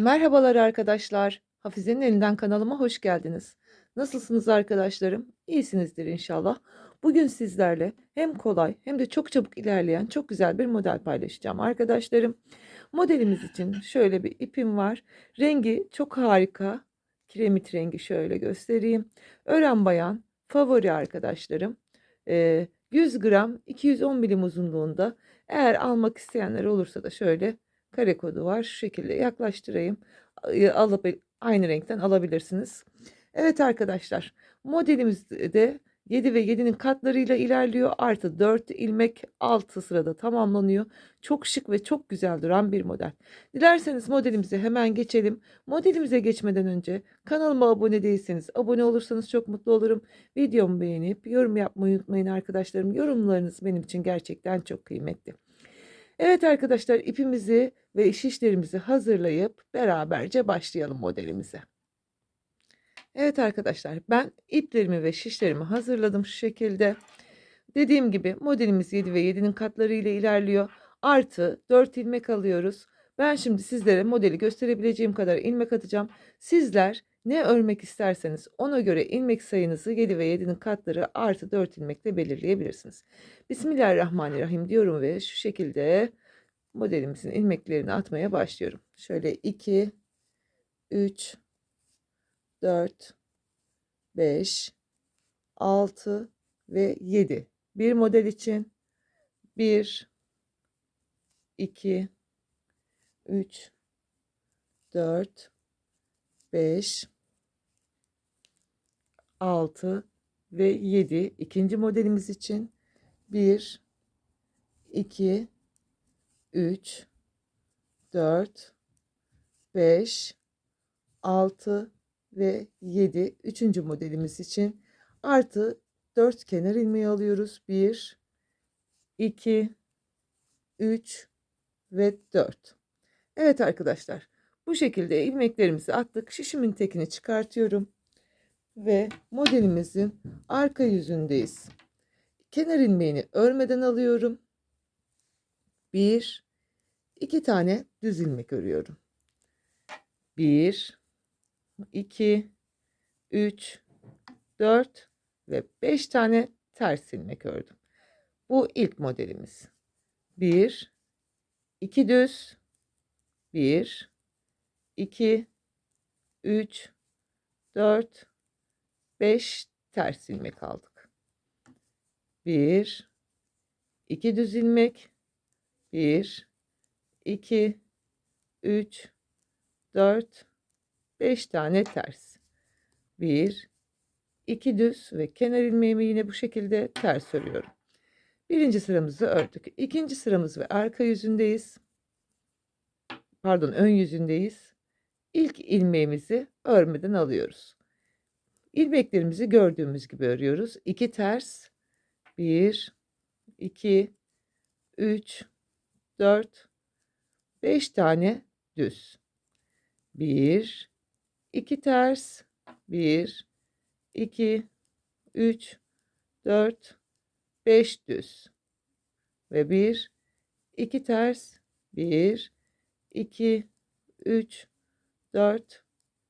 Merhabalar arkadaşlar. Hafize'nin elinden kanalıma hoş geldiniz. Nasılsınız arkadaşlarım? İyisinizdir inşallah. Bugün sizlerle hem kolay hem de çok çabuk ilerleyen çok güzel bir model paylaşacağım arkadaşlarım. Modelimiz için şöyle bir ipim var. Rengi çok harika. Kiremit rengi şöyle göstereyim. Ören bayan favori arkadaşlarım. Ee, 100 gram 210 milim uzunluğunda. Eğer almak isteyenler olursa da şöyle kare kodu var. Şu şekilde yaklaştırayım. Ay- Alıp aynı renkten alabilirsiniz. Evet arkadaşlar modelimiz de 7 ve 7'nin katlarıyla ilerliyor. Artı 4 ilmek 6 sırada tamamlanıyor. Çok şık ve çok güzel duran bir model. Dilerseniz modelimize hemen geçelim. Modelimize geçmeden önce kanalıma abone değilseniz abone olursanız çok mutlu olurum. Videomu beğenip yorum yapmayı unutmayın arkadaşlarım. Yorumlarınız benim için gerçekten çok kıymetli. Evet arkadaşlar ipimizi ve şişlerimizi hazırlayıp beraberce başlayalım modelimize. Evet arkadaşlar ben iplerimi ve şişlerimi hazırladım şu şekilde. Dediğim gibi modelimiz 7 ve 7'nin katları ile ilerliyor. Artı 4 ilmek alıyoruz. Ben şimdi sizlere modeli gösterebileceğim kadar ilmek atacağım. Sizler ne örmek isterseniz ona göre ilmek sayınızı 7 ve 7'nin katları artı 4 ilmekle belirleyebilirsiniz. Bismillahirrahmanirrahim diyorum ve şu şekilde modelimizin ilmeklerini atmaya başlıyorum. Şöyle 2, 3, 4, 5, 6 ve 7. Bir model için 1, 2, 3, 4, 5, 6 ve 7. İkinci modelimiz için 1, 2, 3, 4, 5, 6 ve 7. Üçüncü modelimiz için artı 4 kenar ilmeği alıyoruz. 1, 2, 3 ve 4. Evet arkadaşlar bu şekilde ilmeklerimizi attık. Şişimin tekini çıkartıyorum. Ve modelimizin arka yüzündeyiz. Kenar ilmeğini örmeden alıyorum. Bir, iki tane düz ilmek örüyorum. Bir, iki, üç, dört ve beş tane ters ilmek ördüm. Bu ilk modelimiz. Bir, iki düz, bir, iki, üç, dört, beş ters ilmek aldık. Bir, iki düz ilmek, 1, 2, 3, 4, 5 tane ters. 1, 2 düz ve kenar ilmeğimi yine bu şekilde ters örüyorum. Birinci sıramızı ördük. İkinci sıramız ve arka yüzündeyiz. Pardon ön yüzündeyiz. İlk ilmeğimizi örmeden alıyoruz. İlmeklerimizi gördüğümüz gibi örüyoruz. 2 ters, 1, 2, 3, 4, 5 tane düz. 1, 2 ters, 1, 2, 3, 4, 5 düz. Ve 1, 2 ters, 1, 2, 3, 4,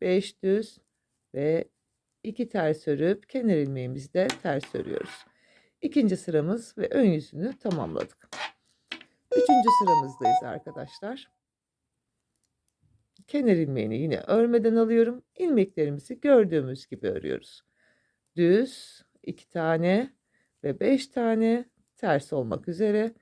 5 düz ve 2 ters örüp kenar ilmeğimizi de ters örüyoruz. İkinci sıramız ve ön yüzünü tamamladık. Üçüncü sıramızdayız arkadaşlar. Kenar ilmeğini yine örmeden alıyorum. İlmeklerimizi gördüğümüz gibi örüyoruz. Düz iki tane ve beş tane ters olmak üzere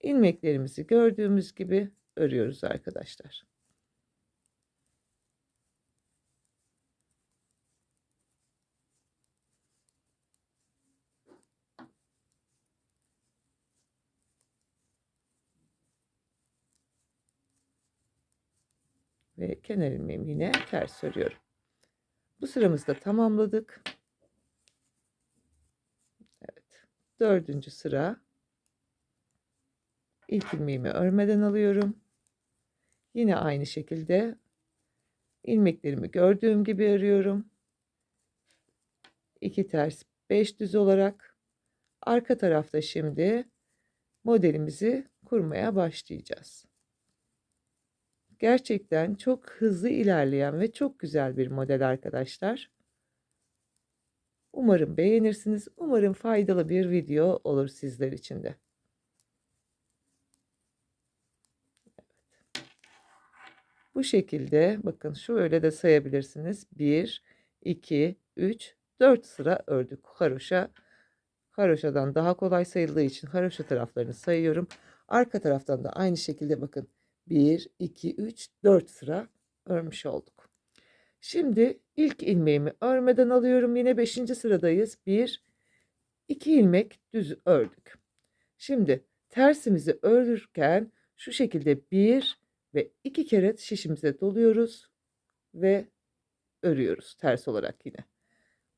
ilmeklerimizi gördüğümüz gibi örüyoruz arkadaşlar. Ve kenar ilmeğimi yine ters örüyorum. Bu sıramızda tamamladık. Evet. Dördüncü sıra. İlk ilmeğimi örmeden alıyorum. Yine aynı şekilde ilmeklerimi gördüğüm gibi örüyorum. 2 ters 5 düz olarak arka tarafta şimdi modelimizi kurmaya başlayacağız. Gerçekten çok hızlı ilerleyen ve çok güzel bir model arkadaşlar. Umarım beğenirsiniz. Umarım faydalı bir video olur sizler için de. Bu şekilde bakın şöyle de sayabilirsiniz. 1, 2, 3, 4 sıra ördük. Haroşa, haroşadan daha kolay sayıldığı için haroşa taraflarını sayıyorum. Arka taraftan da aynı şekilde bakın. 1, 2, 3, 4 sıra örmüş olduk. Şimdi ilk ilmeğimi örmeden alıyorum. Yine 5. sıradayız. 1, 2 ilmek düz ördük. Şimdi tersimizi örürken şu şekilde 1 ve 2 kere şişimize doluyoruz ve örüyoruz ters olarak yine.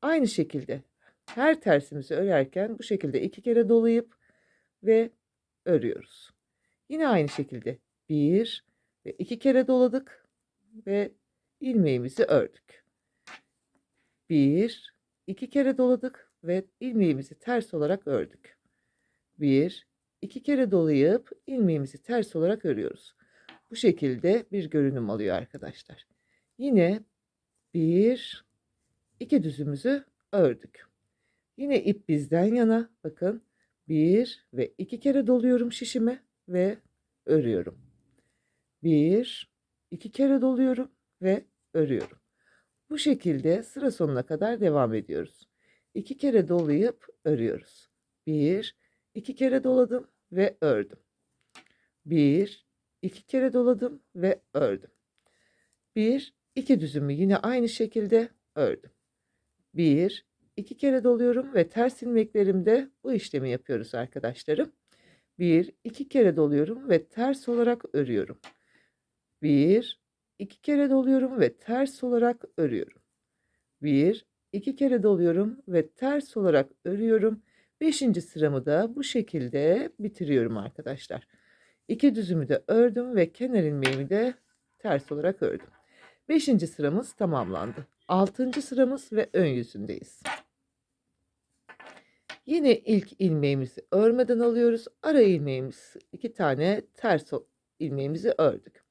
Aynı şekilde her tersimizi örerken bu şekilde iki kere dolayıp ve örüyoruz. Yine aynı şekilde bir ve iki kere doladık ve ilmeğimizi ördük. Bir, iki kere doladık ve ilmeğimizi ters olarak ördük. Bir, iki kere dolayıp ilmeğimizi ters olarak örüyoruz. Bu şekilde bir görünüm alıyor arkadaşlar. Yine bir, iki düzümüzü ördük. Yine ip bizden yana bakın bir ve iki kere doluyorum şişime ve örüyorum. Bir, iki kere doluyorum ve örüyorum. Bu şekilde sıra sonuna kadar devam ediyoruz. İki kere dolayıp örüyoruz. Bir, iki kere doladım ve ördüm. Bir, iki kere doladım ve ördüm. Bir, iki düzümü yine aynı şekilde ördüm. Bir, iki kere doluyorum ve ters ilmeklerimde bu işlemi yapıyoruz arkadaşlarım. Bir, iki kere doluyorum ve ters olarak örüyorum. Bir, iki kere doluyorum ve ters olarak örüyorum. Bir, iki kere doluyorum ve ters olarak örüyorum. Beşinci sıramı da bu şekilde bitiriyorum arkadaşlar. İki düzümü de ördüm ve kenar ilmeğimi de ters olarak ördüm. Beşinci sıramız tamamlandı. Altıncı sıramız ve ön yüzündeyiz. Yine ilk ilmeğimizi örmeden alıyoruz. Ara ilmeğimiz iki tane ters ilmeğimizi ördük.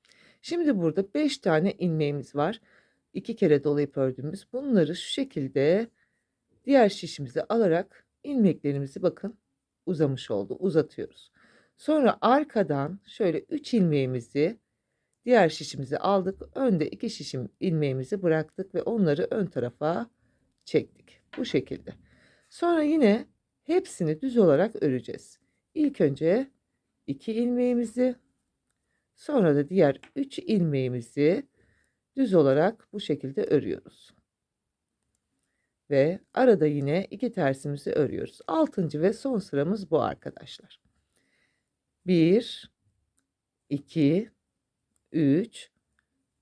Şimdi burada beş tane ilmeğimiz var. İki kere dolayıp ördüğümüz bunları şu şekilde diğer şişimize alarak ilmeklerimizi bakın uzamış oldu uzatıyoruz. Sonra arkadan şöyle 3 ilmeğimizi diğer şişimizi aldık. Önde 2 şişim ilmeğimizi bıraktık ve onları ön tarafa çektik. Bu şekilde. Sonra yine hepsini düz olarak öreceğiz. İlk önce 2 ilmeğimizi sonra da diğer 3 ilmeğimizi düz olarak bu şekilde örüyoruz. Ve arada yine iki tersimizi örüyoruz. Altıncı ve son sıramız bu arkadaşlar. 1, 2, 3,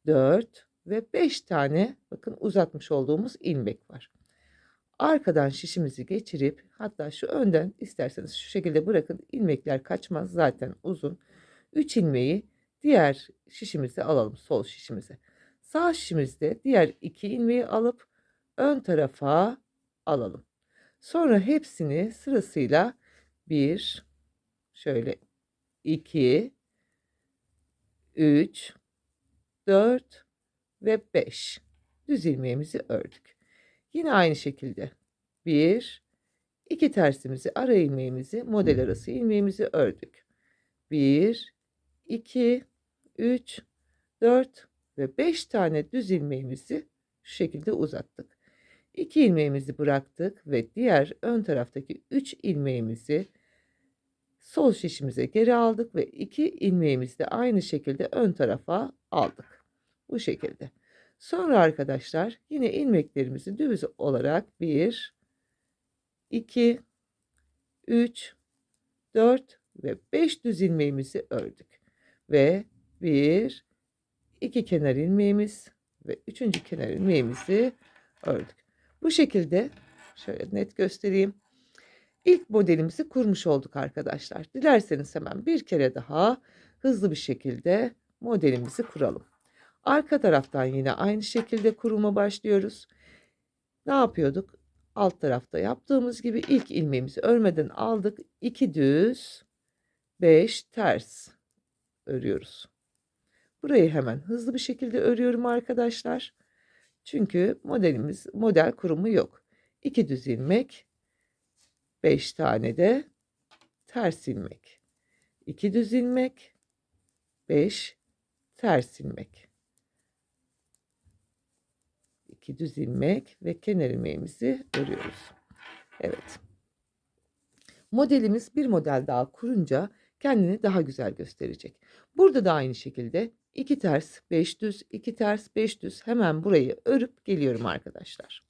4 ve 5 tane bakın uzatmış olduğumuz ilmek var. Arkadan şişimizi geçirip hatta şu önden isterseniz şu şekilde bırakın ilmekler kaçmaz zaten uzun. 3 ilmeği diğer şişimize alalım sol şişimize. Sağ şişimizde diğer 2 ilmeği alıp ön tarafa alalım. Sonra hepsini sırasıyla 1 şöyle 2 3 4 ve 5 düz ilmeğimizi ördük. Yine aynı şekilde 1 2 tersimizi ara ilmeğimizi model arası ilmeğimizi ördük. 1 2 3 4 ve 5 tane düz ilmeğimizi şu şekilde uzattık. 2 ilmeğimizi bıraktık ve diğer ön taraftaki 3 ilmeğimizi sol şişimize geri aldık ve iki ilmeğimizi de aynı şekilde ön tarafa aldık. Bu şekilde. Sonra arkadaşlar yine ilmeklerimizi düz olarak 1, 2, 3, 4 ve 5 düz ilmeğimizi ördük. Ve 1, 2 kenar ilmeğimiz ve 3. kenar ilmeğimizi ördük. Bu şekilde şöyle net göstereyim. İlk modelimizi kurmuş olduk arkadaşlar. Dilerseniz hemen bir kere daha hızlı bir şekilde modelimizi kuralım. Arka taraftan yine aynı şekilde kuruma başlıyoruz. Ne yapıyorduk? Alt tarafta yaptığımız gibi ilk ilmeğimizi örmeden aldık. 2 düz, 5 ters örüyoruz. Burayı hemen hızlı bir şekilde örüyorum arkadaşlar. Çünkü modelimiz model kurumu yok. 2 düz ilmek, 5 tane de ters ilmek. 2 düz ilmek, 5 ters ilmek. 2 düz ilmek ve kenar ilmeğimizi örüyoruz. Evet. Modelimiz bir model daha kurunca kendini daha güzel gösterecek. Burada da aynı şekilde 2 ters, 5 düz, 2 ters, 5 düz hemen burayı örüp geliyorum arkadaşlar.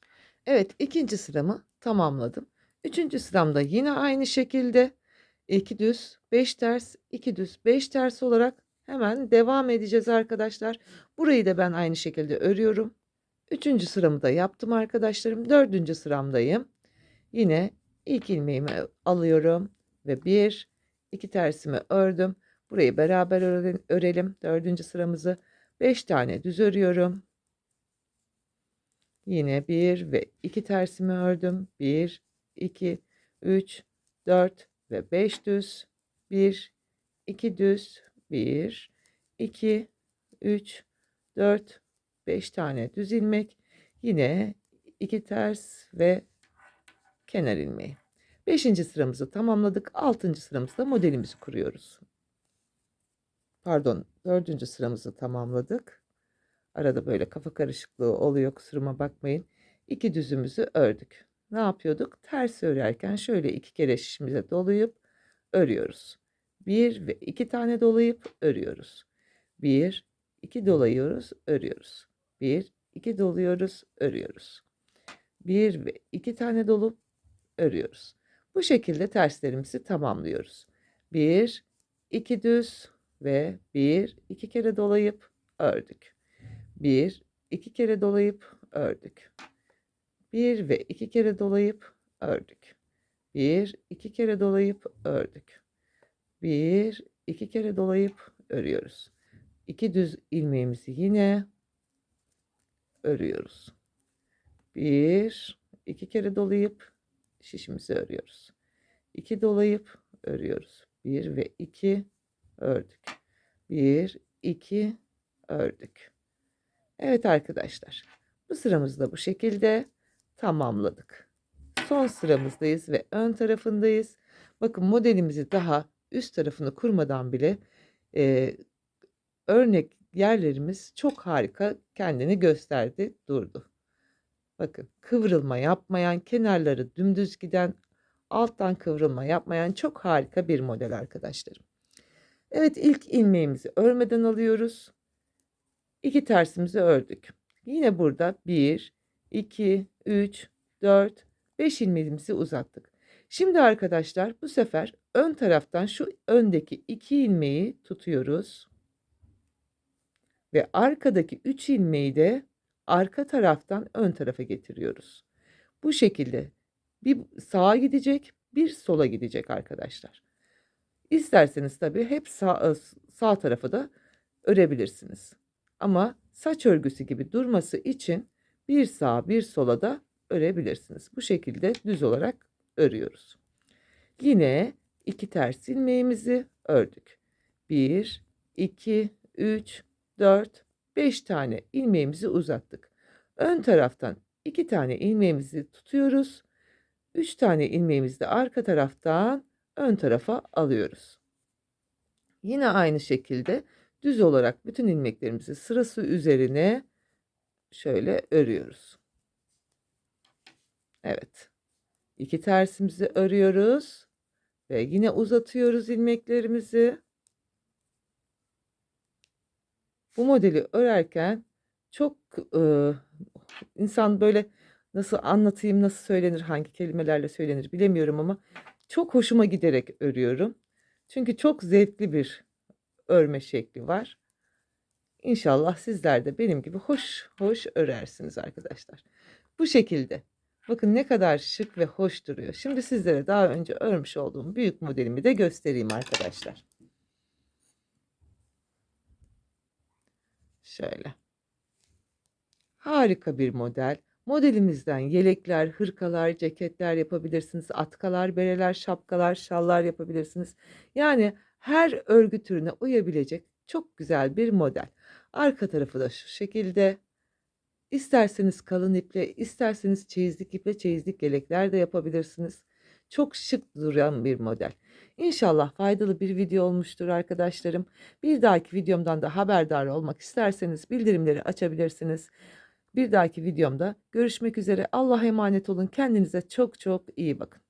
Evet ikinci sıramı tamamladım. Üçüncü sıramda yine aynı şekilde 2 düz, 5 ters, 2 düz, 5 ters olarak hemen devam edeceğiz arkadaşlar. Burayı da ben aynı şekilde örüyorum. Üçüncü sıramı da yaptım arkadaşlarım. Dördüncü sıramdayım. Yine ilk ilmeğimi alıyorum ve bir, iki tersimi ördüm. Burayı beraber öre- örelim. Dördüncü sıramızı beş tane düz örüyorum. Yine bir ve iki tersimi ördüm. Bir, iki, üç, dört ve beş düz. Bir, iki düz. Bir, iki, üç, dört, beş tane düz ilmek. Yine iki ters ve kenar ilmeği. Beşinci sıramızı tamamladık. Altıncı sıramızda modelimizi kuruyoruz. Pardon, dördüncü sıramızı tamamladık. Arada böyle kafa karışıklığı oluyor kusuruma bakmayın. İki düzümüzü ördük. Ne yapıyorduk? Ters örerken şöyle iki kere şişimize dolayıp örüyoruz. Bir ve iki tane dolayıp örüyoruz. Bir, iki dolayıyoruz, örüyoruz. Bir, iki doluyoruz, örüyoruz. Bir ve iki tane dolup örüyoruz. Bu şekilde terslerimizi tamamlıyoruz. Bir, iki düz ve bir, iki kere dolayıp ördük. Bir, iki kere dolayıp ördük. Bir ve iki kere dolayıp ördük. Bir, iki kere dolayıp ördük. Bir, iki kere dolayıp örüyoruz. İki düz ilmeğimizi yine örüyoruz. Bir, iki kere dolayıp şişimizi örüyoruz. İki dolayıp örüyoruz. Bir ve iki ördük. Bir, iki ördük. Evet arkadaşlar. Bu sıramızı da bu şekilde tamamladık. Son sıramızdayız ve ön tarafındayız. Bakın modelimizi daha üst tarafını kurmadan bile e, örnek yerlerimiz çok harika kendini gösterdi, durdu. Bakın kıvrılma yapmayan, kenarları dümdüz giden, alttan kıvrılma yapmayan çok harika bir model arkadaşlarım. Evet ilk ilmeğimizi örmeden alıyoruz. İki tersimizi ördük. Yine burada 1, 2, 3, 4, 5 ilmeğimizi uzattık. Şimdi arkadaşlar bu sefer ön taraftan şu öndeki iki ilmeği tutuyoruz. Ve arkadaki 3 ilmeği de arka taraftan ön tarafa getiriyoruz. Bu şekilde bir sağa gidecek, bir sola gidecek arkadaşlar. İsterseniz tabii hep sağ, sağ tarafı da örebilirsiniz. Ama saç örgüsü gibi durması için bir sağa bir sola da örebilirsiniz. Bu şekilde düz olarak örüyoruz. Yine iki ters ilmeğimizi ördük. 1, 2, 3, 4, 5 tane ilmeğimizi uzattık. Ön taraftan 2 tane ilmeğimizi tutuyoruz. 3 tane ilmeğimizi de arka taraftan ön tarafa alıyoruz. Yine aynı şekilde düz olarak bütün ilmeklerimizi sırası üzerine şöyle örüyoruz. Evet. İki tersimizi örüyoruz ve yine uzatıyoruz ilmeklerimizi. Bu modeli örerken çok e, insan böyle nasıl anlatayım, nasıl söylenir, hangi kelimelerle söylenir bilemiyorum ama çok hoşuma giderek örüyorum. Çünkü çok zevkli bir örme şekli var. İnşallah sizler de benim gibi hoş hoş örersiniz arkadaşlar. Bu şekilde. Bakın ne kadar şık ve hoş duruyor. Şimdi sizlere daha önce örmüş olduğum büyük modelimi de göstereyim arkadaşlar. Şöyle. Harika bir model. Modelimizden yelekler, hırkalar, ceketler yapabilirsiniz. Atkalar, bereler, şapkalar, şallar yapabilirsiniz. Yani her örgü türüne uyabilecek Çok güzel bir model. Arka tarafı da şu şekilde. İsterseniz kalın iple, isterseniz çeyizlik iple çeyizlik yelekler de yapabilirsiniz. Çok şık duran bir model. İnşallah faydalı bir video olmuştur arkadaşlarım. Bir dahaki videomdan da haberdar olmak isterseniz bildirimleri açabilirsiniz. Bir dahaki videomda görüşmek üzere. Allah'a emanet olun. Kendinize çok çok iyi bakın.